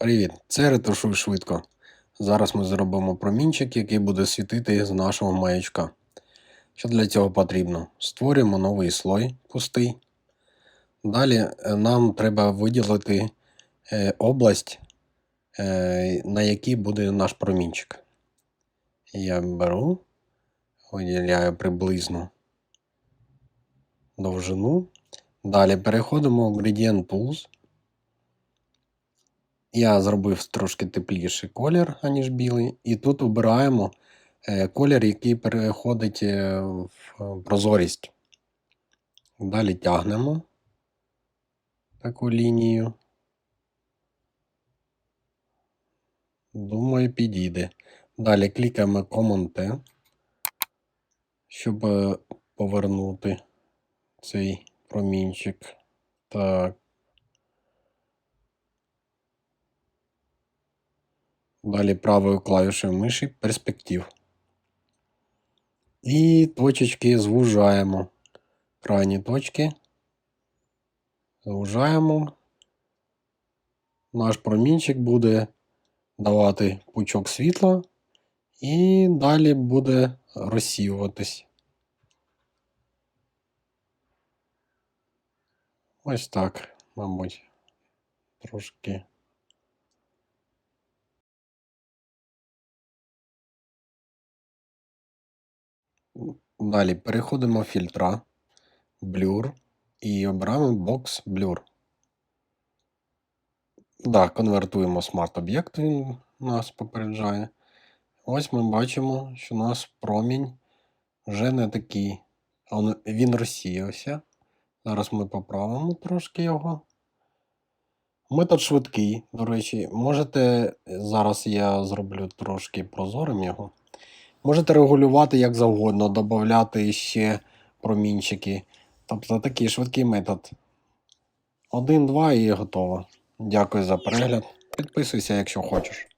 Привіт, це ретушуй швидко. Зараз ми зробимо промінчик, який буде світити з нашого маячка. Що для цього потрібно? Створюємо новий слой пустий. Далі е, нам треба виділити е, область, е, на якій буде наш промінчик. Я беру, виділяю приблизно довжину. Далі переходимо в Gradient Tools. Я зробив трошки тепліший колір, аніж білий. І тут обираємо е, колір, який переходить е, в прозорість. Далі тягнемо таку лінію. Думаю, підійде. Далі клікаємо Command-T, щоб е, повернути цей промінчик. Так. Далі правою клавішою миші перспектив. І точечки звужаємо. Крайні точки. Звужаємо. Наш промінчик буде давати пучок світла і далі буде розсіюватись. Ось так, мабуть, трошки. Далі переходимо в фільтра, Blur і обираємо Box Blur. Да, конвертуємо смарт-об'єкт, він нас попереджає. Ось ми бачимо, що у нас промінь вже не такий. Він розсіявся. Зараз ми поправимо трошки його. Метод швидкий, до речі. Можете, зараз я зроблю трошки прозорим його. Можете регулювати як завгодно, додати ще промінчики. Тобто такий швидкий метод. Один-два і готово. Дякую за перегляд. Підписуйся, якщо хочеш.